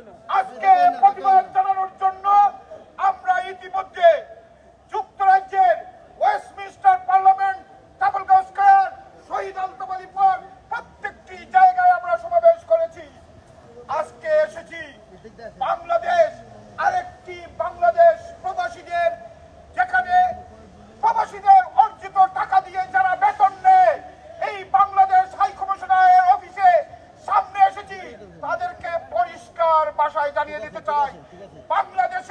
Moreno. জানিয়ে দিতে চাই। বাংলাদেশ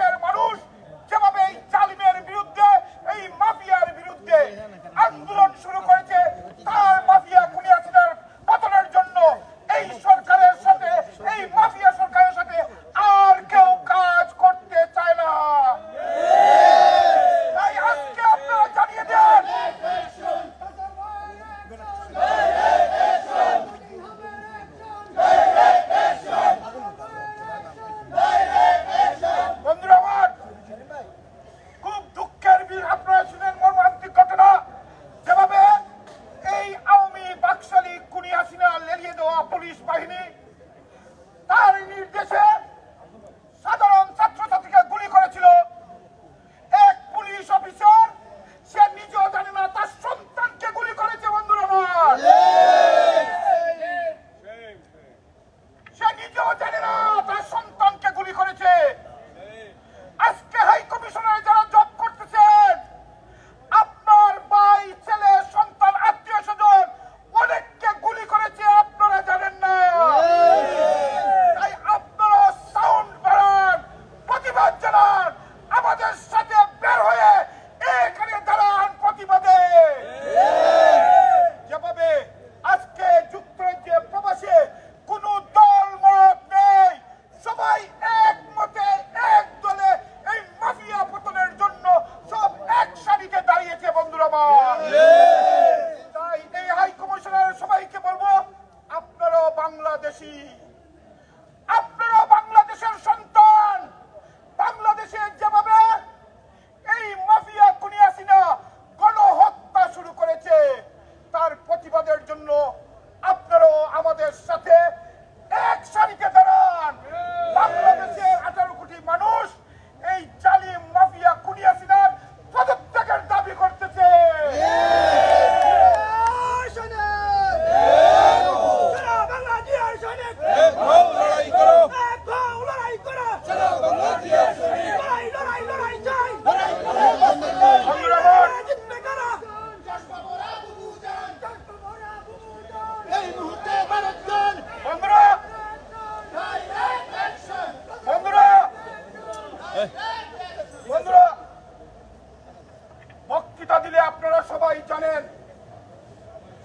বক্তৃতা দিলে আপনারা সবাই জানেন।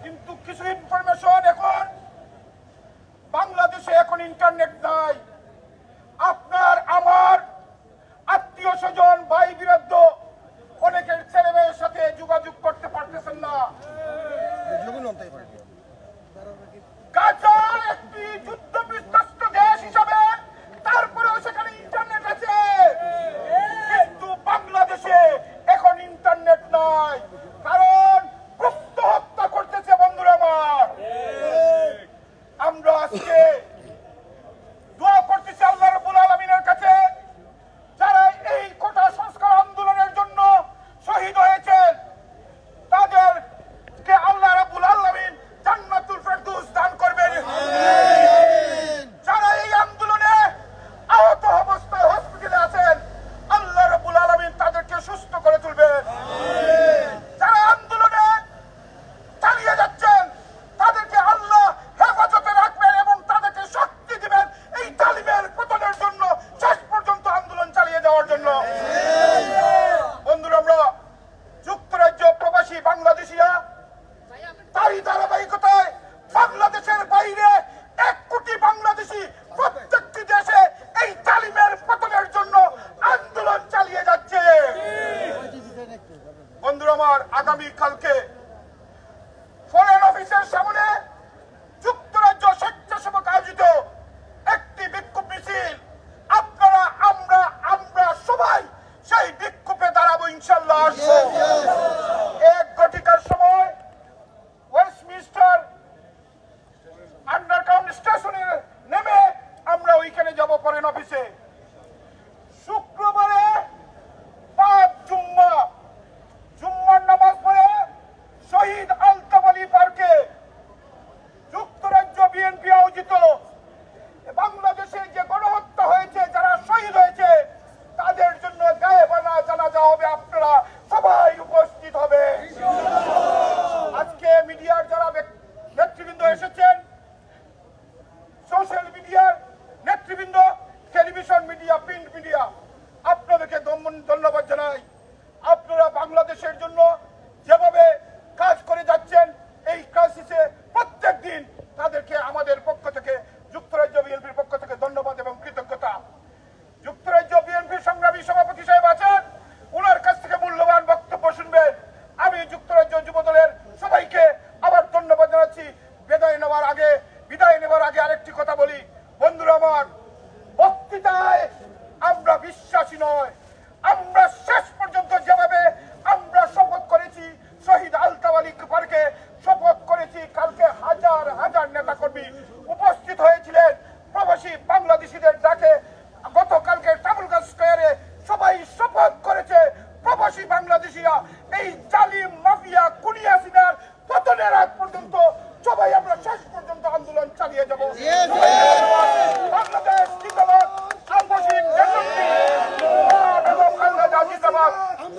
কিন্তু কিছু ইনফরমেশন এখন বাংলাদেশে এখন ইন্টারনেট নাই। আপনার আমার আত্মীয় স্বজন ভাই বিরুদ্ধ অনেকের ছেলে মেয়ের সাথে যোগাযোগ করতে পারতেছেন না। গাজা একটি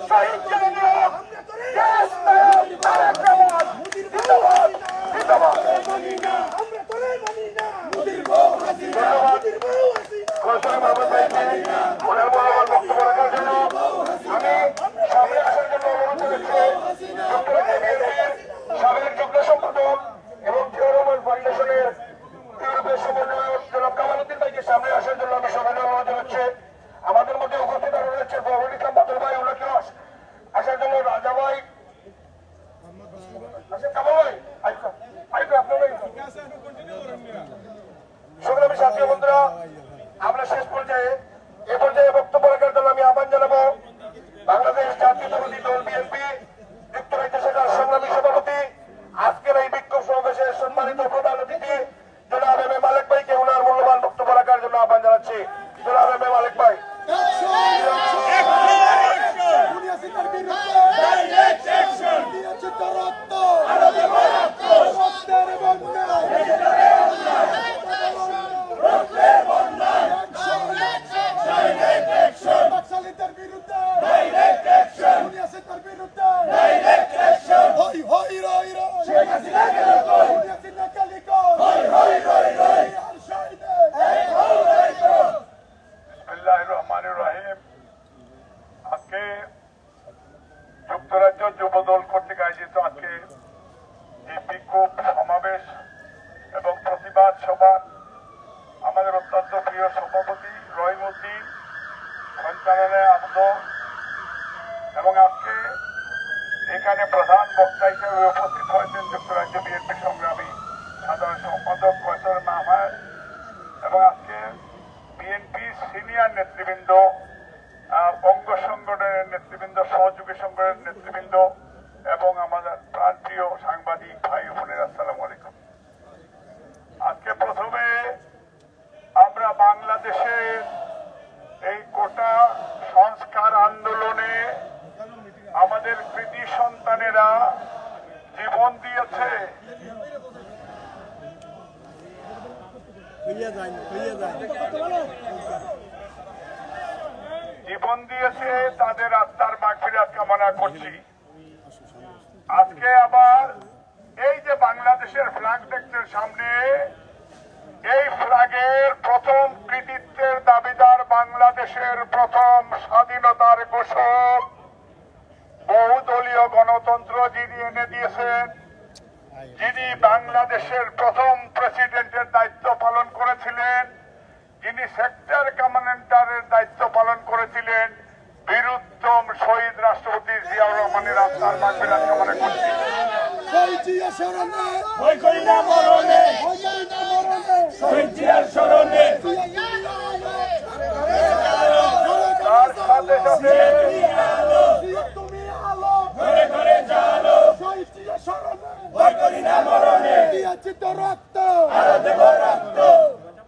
শহীদ সম্মানিত প্রধান অতিথি জনাব মালিক ভাইকে ওনার মূল্যবান বক্তব্য রাখার জন্য আহ্বান জানাচ্ছি। এখানে আসলো এবং আজকে এখানে প্রধান বক্তা হিসেবে উপস্থিত হয়েছেন যুক্তরাজ্য বিএনপি সংগ্রামী সাধারণ সম্পাদক প্রফেসর মাহমাদ। এবং আজকে বিএনপি সিনিয়র নেতৃবৃন্দ অঙ্গ সংগঠনের নেতৃবৃন্দ, সহযোগী সংগঠনের নেতৃবৃন্দ এবং আমাদের প্রান্তীয় সাংবাদিক ভাই বোনের, আসসালাম আলাইকুম। আজকে প্রথমে আমরা বাংলাদেশের এই কোটা সংস্কার আন্দোলনে আমাদের কৃতি সন্তানেরা জীবন দিয়েছে। জীবন দিয়েছে তাদের আত্মার মাগফিরাত কামনা করছি। আজকে আবার এই যে বাংলাদেশের ফ্ল্যাগ দেখছেন সামনে এই ফ্ল্যাগের প্রথম কৃতিত্বের দাবিদার বাংলাদেশের প্রথম স্বাধীনতার ঘোষক বহুদলীয় গণতন্ত্র যিনি এনে দিয়েছেন যিনি বাংলাদেশের প্রথম প্রেসিডেন্টের দায়িত্ব পালন করেছিলেন যিনি সেক্টর কমান্ডারের দায়িত্ব পালন করেছিলেন বীরুত্তম শহীদ রাষ্ট্রপতি জিয়াউর রহমানের আত্মার মাগফিরাত কামনা করছি শহীদ স্মরণে।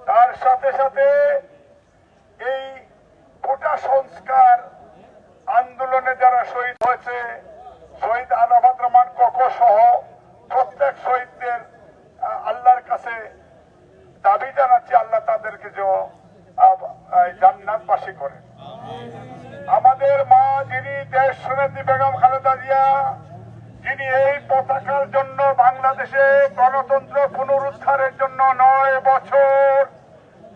তার সাথে সাথে এই কোটা সংস্কার আন্দোলনে যারা শহীদ হয়েছে, শহীদ আনাবাদ রহমান, কক সহ প্রত্যেক শহীদদের আল্লাহর কাছে দাবি জানাচ্ছি আল্লাহ তাদেরকে যে জান্নাতবাসী করেন আমাদের মা যিনি দেশ সুনেত্রী বেগম খালেদা জিয়া, যিনি এই পতাকার জন্য বাংলাদেশে গণতন্ত্র পুনরুদ্ধারের জন্য নয় বছর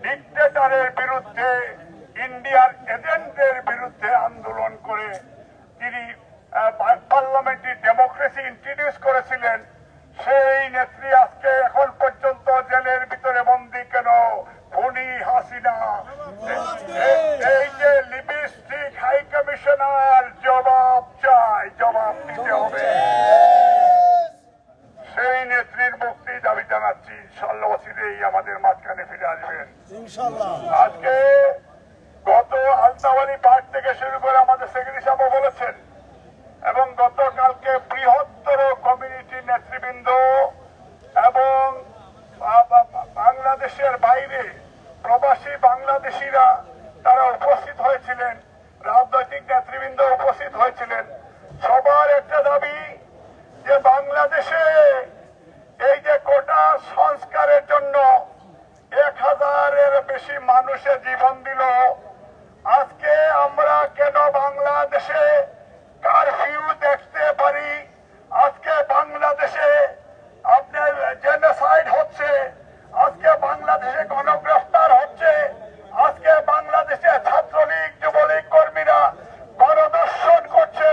ডিকটেটারের বিরুদ্ধে, ইন্ডিয়ার এজেন্টদের বিরুদ্ধে আন্দোলন করে তিনি পার্লামেন্টারি ডেমোক্রেসি ইন্ট্রোডিউস করেছিলেন। সেই নেত্রী আজকে এখন পর্যন্ত জেলের ভিতরে বন্দি কেন? ফনি হাসিনা। এই যে লিপস্টিক হাই কমিশনার জবাব চাই জবাব দিতে হবে। সেই নেত্রীর মুক্তি দাবি জানাচ্ছি ইনশাল্লাহ অচিরেই আমাদের মাঝখানে ফিরে আসবেন। আজকে গত আলতাবাড়ি পার্ক থেকে শুরু করে আমাদের সেক্রেটারি সাহেব বলেছেন এবং গতকালকে বৃহত্তর কমিউনিটি নেতৃবৃন্দ এবং বাংলাদেশের বাইরে প্রবাসী বাংলাদেশিরা তারা উপস্থিত হয়েছিলেন, রাজনৈতিক নেতৃবৃন্দ উপস্থিত হয়েছিলেন। সবার একটা দাবি যে বাংলাদেশে এই যে কোটা সংস্কারের জন্য এক হাজারের বেশি মানুষের জীবন দিল, আজকে আমরা কেন বাংলাদেশে কারফিউ দেখতে পারি? আজকে বাংলাদেশে আপনার জেনোসাইড হচ্ছে আজকে বাংলাদেশে গণগ্রেফতার হচ্ছে আজকে বাংলাদেশে ছাত্রলীগ যুবলীগ কর্মীরা গণদর্শন করছে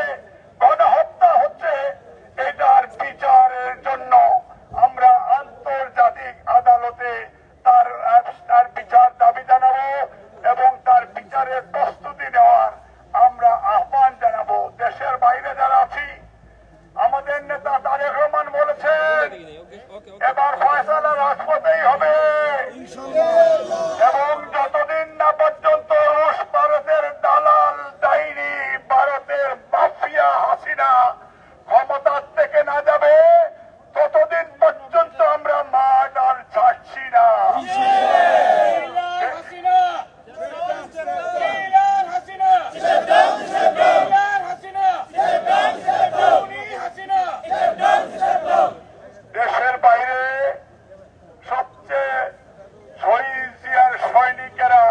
গণহত্যা হচ্ছে এটার বিচারের জন্য আমরা আন্তর্জাতিক আদালতে তার আহ, তার বিচার দাবি জানাব এবং তার বিচারের প্রস্তুতি নেওয়ার আমরা আহ্বান জানাব দেশের বাইরে যারা আছি আমাদের নেতা তারেক রহমান বলেছেন এবার ফয়সালা রাজপথেই হবে এবং যতদিন না পর্যন্ত রুশ ভারতের দালাল ডাইনি ভারতের মাফিয়া হাসিনা ক্ষমতার থেকে না যাবে ততদিন পর্যন্ত আমরা মাঠ আর ছাড়ছি না দেশের বাইরে সবচেয়ে শহীদ জিয়ার সৈনিকেরা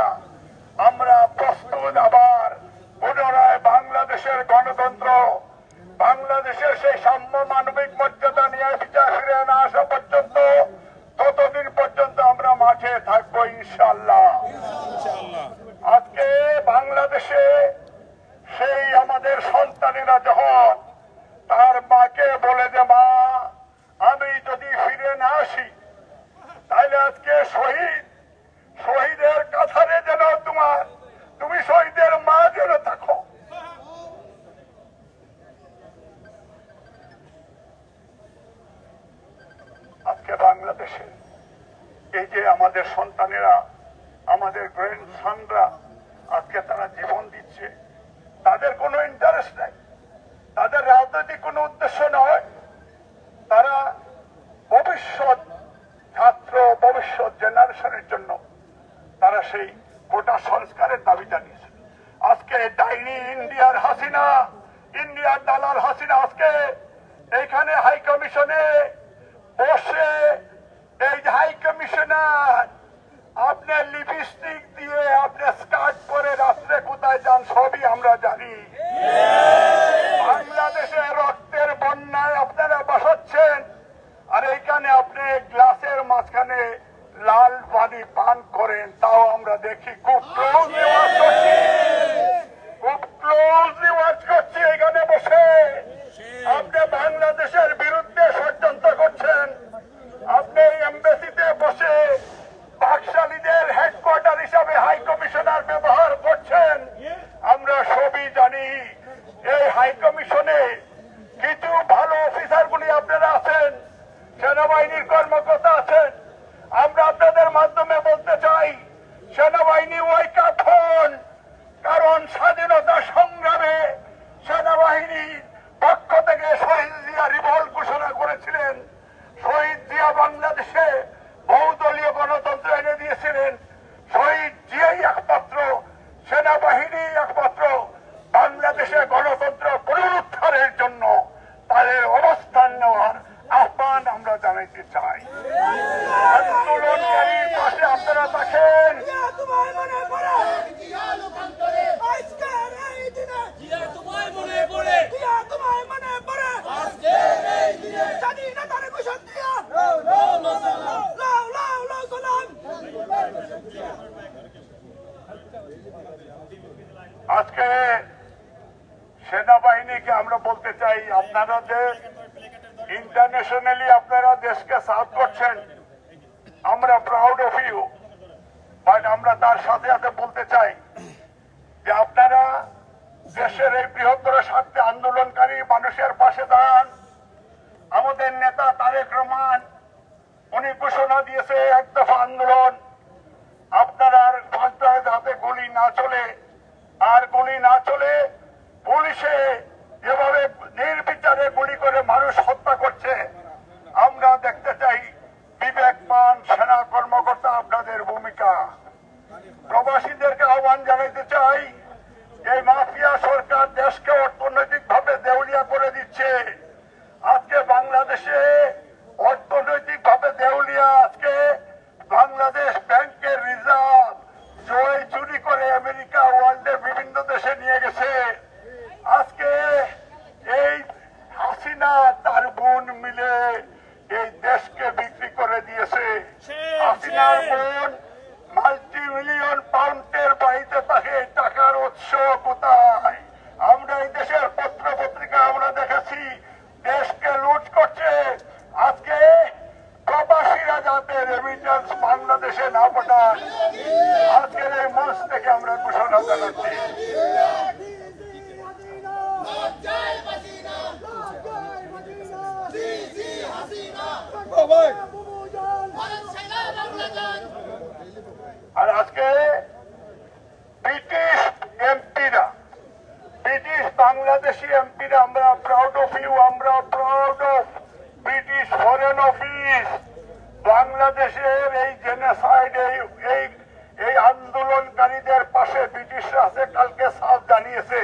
আমরা প্রস্তুত আবার পুনরায় বাংলাদেশের গণতন্ত্র বাংলাদেশের সেই সাম্য মানবিক মর্যাদা নিয়ে বিচার ফিরে না আসা পর্যন্ত ততদিন পর্যন্ত আমরা মাঠে থাকব ইনশাল্লাহ আজকে বাংলাদেশে সেই আমাদের সন্তানেরা যখন তার মাকে বলে যে মা আমি যদি ফিরে না আসি তাহলে আজকে শহীদ শহীদের কাছারে যেন তোমার তুমি শহীদের মা যেন থাকো বাংলাদেশে এই যে আমাদের সন্তানেরা আমাদের গ্র্যান্ড আজকে তারা জীবন দিচ্ছে। তাদের কোনো ইন্টারেস্ট নাই। তাদের রাজনৈতিক কোনো উদ্দেশ্য নয়। তারা ভবিষ্যৎ ছাত্র, ভবিষ্যৎ জেনারেশনের জন্য তারা সেই কোটা সংস্কারের দাবি জানিয়েছে। আজকে ডাইনি ইন্ডিয়ার হাসিনা, ইন্ডিয়ার দালাল হাসিনা আজকে এইখানে হাই কমিশনে বসে এই যে হাই কমিশনার আপনার লিপস্টিক দিয়ে আপনি স্কার্ট পরে রাত্রে কোথায় যান, সবই আমরা জানি। বাংলাদেশে রক্তের বন্যায় আপনারা বসাচ্ছেন। আর এইখানে আপনি গ্লাসের মাঝখানে লাল পানি পান করেন, তাও আমরা দেখি। খুব ক্লোজ ওয়াচ করছি। খুব ক্লোজলি ওয়াচ করছি এখানে বসে। দিচ্ছে আজকে বাংলাদেশে অর্থনৈতিক ভাবে দেউলিয়া আজকে বাংলাদেশ ব্যাংকের রিজার্ভ জয় চুরি করে আমেরিকা ওয়ার্ল্ডের বিভিন্ন দেশে নিয়ে গেছে। আজকে এই হাসিনা তার বোন মিলে এই দেশকে বিক্রি করে দিয়েছে। হাসিনার বোন মাল্টি মিলিয়ন পাউন্ডের বাড়িতে থাকে টাকার উৎস কোথায় আমরা এই দেশের পত্র পত্রিকা আমরা দেখেছি দেশকে লুট করছে আজকে প্রবাসীরা যাতে রেমিটেন্স বাংলাদেশে না পাঠায় আজকের এই মঞ্চ থেকে আমরা ঘোষণা জানাচ্ছি। আর আজকে ব্রিটিশ এমপিরা, ব্রিটিশ বাংলাদেশি এমপিরা, আমরা প্রাউড অফ ইউ আমরা proud of British foreign office বাংলাদেশের এই জেনেসাইড এই এই আন্দোলনকারীদের পাশে ব্রিটিশরা আছে কালকে সাফ জানিয়েছে।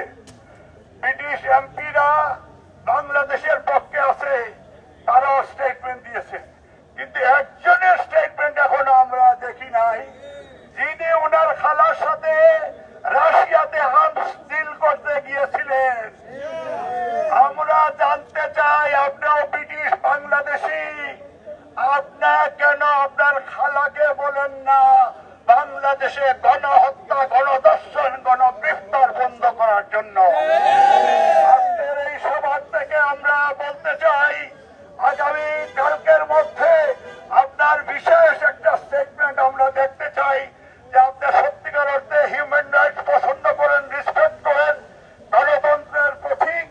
ব্রিটিশ এমপিরা বাংলাদেশের পক্ষে আছে, তারাও স্টেটমেন্ট দিয়েছে। কিন্তু একজনের স্টেটমেন্ট এখনও আমরা দেখি নাই, যিনি ওনার খালার সাথে রাশিয়াতে আর্মস ডিল করতে গিয়েছিলেন। আমরা জানতে চাই, আপনিও ব্রিটিশ বাংলাদেশি? আপনার কেন আপনার খালাকে বলেন না? বাংলাদেশে গণহত্যা গণদর্শন গণগ্রেফতার বন্ধ করার জন্য। আপনার এই সভা থেকে আমরা বলতে চাই, আগামী কালকের মধ্যে আপনার বিশেষ একটা স্টেটমেন্ট আমরা দেখতে চাই, যে আপনি সত্যিকার অর্থে হিউম্যান রাইটস পছন্দ করেন রেসপেক্ট করেন, গণতন্ত্রের প্রতীক।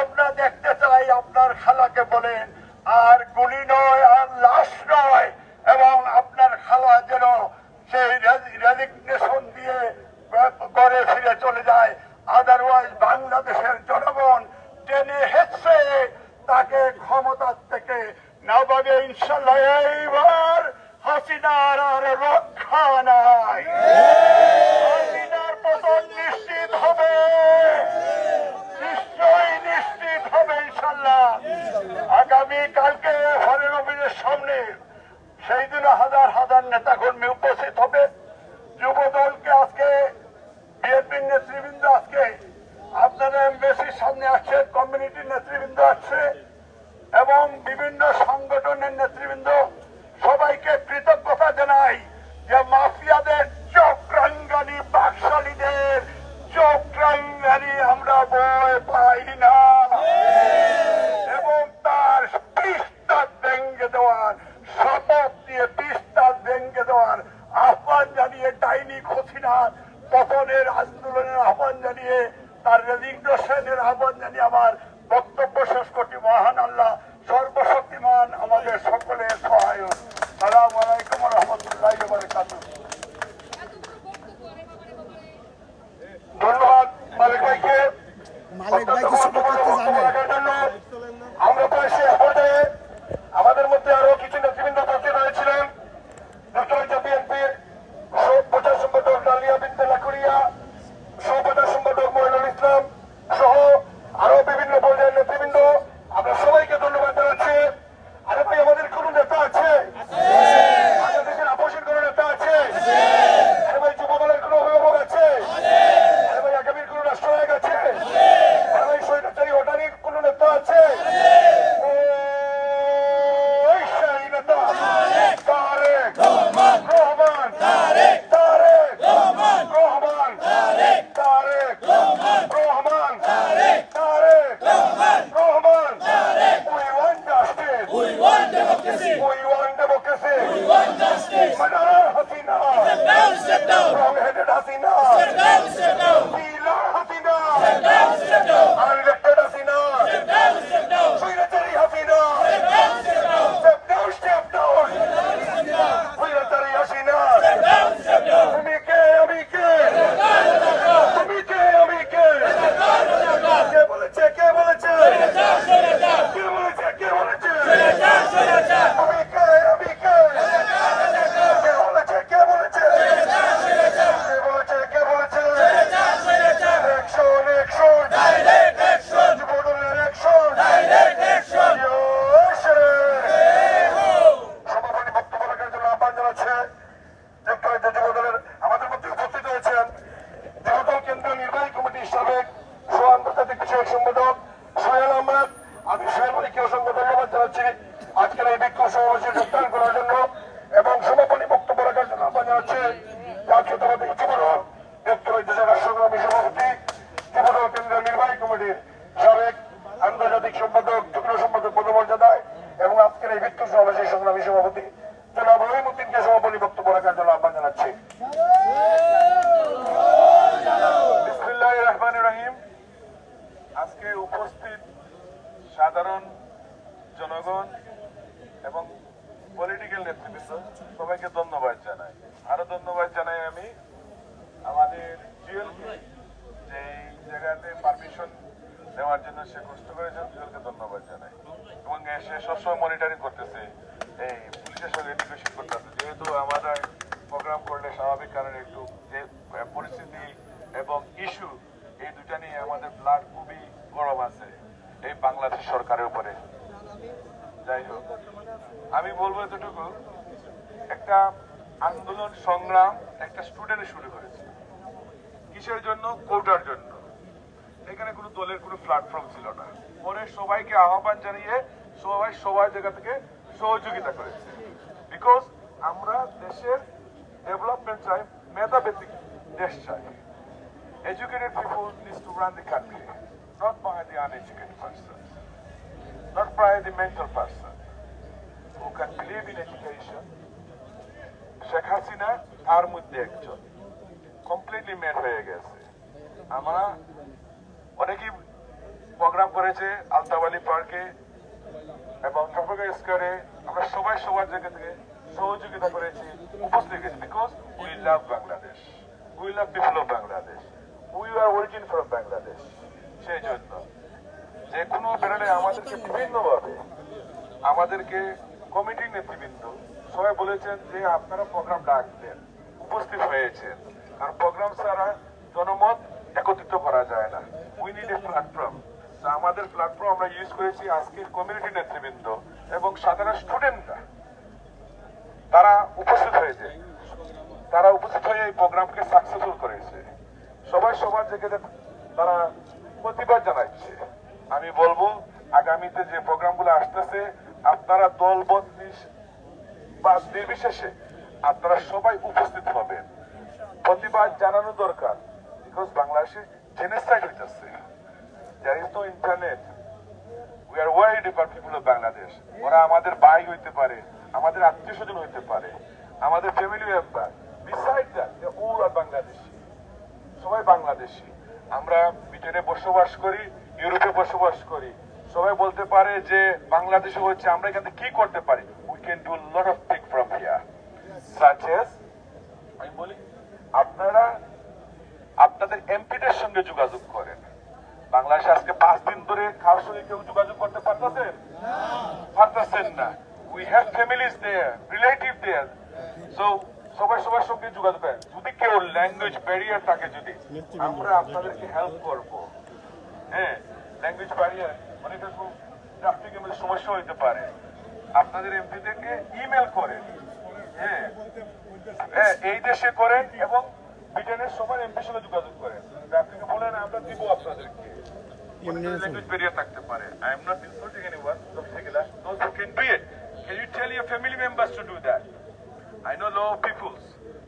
আমরা দেখতে চাই আপনার খালাকে বলেন আর গুলি নয়, আর লাশ নয়, এবং আপনার খালা যেন সেই দিয়ে করে ফিরে চলে যায়। আদারওয়াইজ বাংলাদেশের জনগণ টেনে হেসে তাকে ক্ষমতার থেকে না ভাবে ইনশাল্লাহ। এইবার হাসিনার আর রক্ত জানি আমার বক্তব্য শেষ করছি। মহান আল্লাহ, সর্বশক্তিমান আমাদের সকলের সহায় সালাম আলাইকুম রহমতুল্লাহ ধন্যবাদ মালিক ভাইকে। সবাইকে ধন্যবাদ জানাই। আরও ধন্যবাদ জানাই আমি আমাদের যে জায়গাতে পারমিশন দেওয়ার জন্য সে কষ্ট করেছেন জুয়েলকে ধন্যবাদ জানাই। এবং সে সবসময় মনিটরিং করতেছে, এই পুলিশের সঙ্গে ইন্টিগ্রেশন করতেছে। যেহেতু আমরা প্রোগ্রাম করলে স্বাভাবিক কারণে একটু যে পরিস্থিতি এবং ইস্যু এই দুটা নিয়ে আমাদের ব্লাড খুবই গরম আছে এই বাংলাদেশ সরকারের উপরে। যাই হোক, আমি বলব এতটুকু। একটা আন্দোলন সংগ্রাম একটা স্টুডেন্ট শুরু করেছে কিসের জন্য? কোটার জন্য। এখানে কোনো দলের কোনো প্ল্যাটফর্ম ছিল না। পরে সবাইকে আহ্বান জানিয়ে সবাই সবাই জায়গা থেকে সহযোগিতা করেছে। বিকজ আমরা দেশের ডেভেলপমেন্ট চাই মেধা ভিত্তিক দেশ চাই। Educated people needs to run the country, not by the uneducated person, not by the mental person who can believe in education, Sheikh Hasina তার মধ্যে একজন। কমপ্লিটলি মেট হয়ে গেছে। আমরা অনেকেই প্রোগ্রাম করেছে আলতাবালি পার্কে এবং ঠাকুরগা স্কোয়ারে। আমরা সবাই সবার জায়গা থেকে সহযোগিতা করেছি, উপস্থিত গেছি because we love Bangladesh we love people of Bangladesh we are origin from Bangladesh সেই জন্য যে কোনো বেড়ালে আমাদেরকে বিভিন্নভাবে আমাদেরকে কমিটির নেতৃবৃন্দ সবাই বলেছেন যে আপনারা প্রোগ্রাম ডাকবেন, উপস্থিত হয়েছেন। কারণ প্রোগ্রাম ছাড়া জনমত একত্রিত করা যায় না। উই নিড এ প্ল্যাটফর্ম আমাদের প্ল্যাটফর্ম আমরা ইউজ করেছি আজকে কমিউনিটি নেতৃবৃন্দ এবং সাধারণ স্টুডেন্টরা তারা উপস্থিত হয়েছে। তারা উপস্থিত হয়ে এই প্রোগ্রামকে সাকসেসফুল করেছে। সবাই সবার জায়গাতে তারা প্রতিবাদ জানাচ্ছে। আমি বলব, আগামীতে যে প্রোগ্রামগুলো আসতেছে, আপনারা দলবদ্ধ বা নির্বিশেষে আপনারা সবাই উপস্থিত হবেন। প্রতিবাদ জানানো দরকার বিকজ বাংলাদেশে জেনেসাইড হইতেছে। Internet. We are worried about people of Bangladesh ওরা আমাদের ভাই হইতে পারে, আমাদের আত্মীয় স্বজন হইতে পারে, আমাদের ফ্যামিলি মেম্বার বিসাইড দ্যাট আর বাংলাদেশি সবাই বাংলাদেশি আমরা ব্রিটেনে বসবাস করি ইউরোপে বসবাস করি। সবাই বলতে পারে যে বাংলাদেশে হচ্ছে, আমরা এখান কি করতে পারি? We can do lot of from here such as আমি বলি, আপনারা আপনাদের এমপিদের সঙ্গে যোগাযোগ করেন। বাংলাদেশে আজকে পাঁচ দিন ধরে কারোর সঙ্গে কেউ যোগাযোগ করতে পারতেছেন? পারতেছেন না। We have families there relative there so সবাই সবার সঙ্গে যোগাযোগ করেন। যদি কেউ ল্যাঙ্গুয়েজ ব্যারিয়ার থাকে যদি, আমরা আপনাদেরকে হেল্প করব। হ্যাঁ ল্যাঙ্গুয়েজ ব্যারিয়ার অনেক রকম ট্রাফিক সমস্যা হইতে পারে। আপনাদের এমপিদেরকে ইমেল করেন হ্যাঁ। হ্যাঁ, এই দেশে করেন এবং ব্রিটেনের সবার এমপির সঙ্গে যোগাযোগ করেন আপনি বলেন আমরা দিব আপনাদেরকে? থাকতে পারে। I am not insulting anyone those who can do it can you tell your family members to do that I know a lot of peoples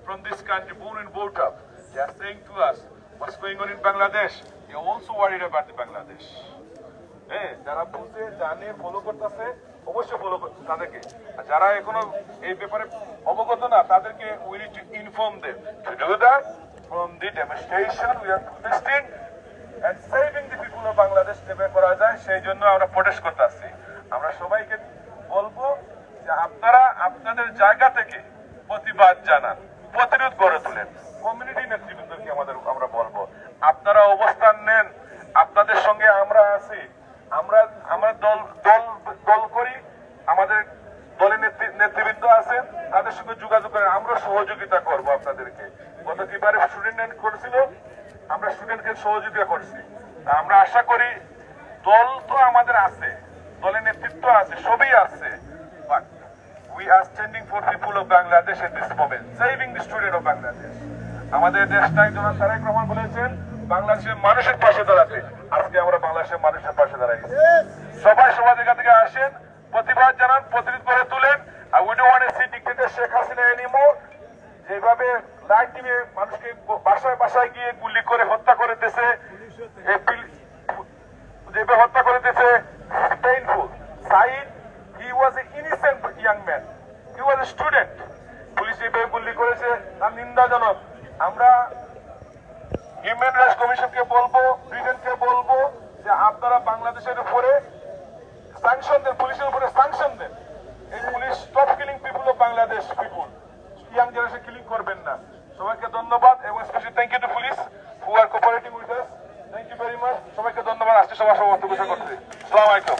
from this country, born and brought up, they are saying to us, what's going on in Bangladesh? They are also worried about the Bangladesh. হ্যাঁ যারা বুঝে জানে follow করতেছে, অবশ্যই follow তাদেরকে। আর যারা এখনও এই ব্যাপারে অবগত না, তাদেরকে we need to inform them to do that from the demonstration we are protesting saving the people of Bangladesh করা যায় সেই জন্য আমরা প্রোটেস্ট আমরা সবাইকে বলব যে আপনারা আপনাদের জায়গা থেকে প্রতিবাদ জানান, প্রতিরোধ গড়ে তোলেন। কমিউনিটি নেতৃবৃন্দকে আমাদের আমরা বলব, আপনারা অবস্থান নেন, আপনাদের সঙ্গে আমরা আছি। আমরা আমরা দল দল দল করি, আমাদের দলের নেতৃবৃন্দ আছেন, তাদের সঙ্গে যোগাযোগ করে আমরা সহযোগিতা করব আপনাদেরকে। গত কিবারে স্টুডেন্ট করেছিল, আমরা স্টুডেন্টকে সহযোগিতা করছি। আমরা আশা করি, দল তো আমাদের আছে, দলের নেতৃত্ব আছে, সবই আছে। We are standing for people of Bangladesh at this moment saving the student of Bangladesh আমাদের দেশটাই জনাব তারেক রহমান বলেছেন বাংলাদেশের মানুষের পাশে দাঁড়াতে আজকে আমরা বাংলাদেশের মানুষের পাশে দাঁড়াইছি। সবাই সবার জায়গা থেকে আসেন, প্রতিবাদ জানান, প্রতিরোধ করে তুলেন। আর we want see Sheikh Hasina anymore যেভাবে লাইট টিমে মানুষকে বাসায় বাসায় গিয়ে গুলি করে হত্যা করে দিতেছে যেভাবে হত্যা করে দিতেছে painful Sayeed he was a innocent young man he was a student police যেভাবে গুলি করেছে, তার নিন্দাজনক। আমরা হিউম্যান রাইটস কমিশনকে বলব ব্রিটেনকে বলব যে আপনারা বাংলাদেশের উপরে স্যাংশন দেন, পুলিশের উপরে স্যাংশন দেন। এই police stop killing people of Bangladesh people young generation killing করবেন না। সবাইকে ধন্যবাদ এবং specially thank you to police who are cooperating with us thank you very much সবাইকে ধন্যবাদ। আসছে সবার সবার করতে আসসালামু আলাইকুম।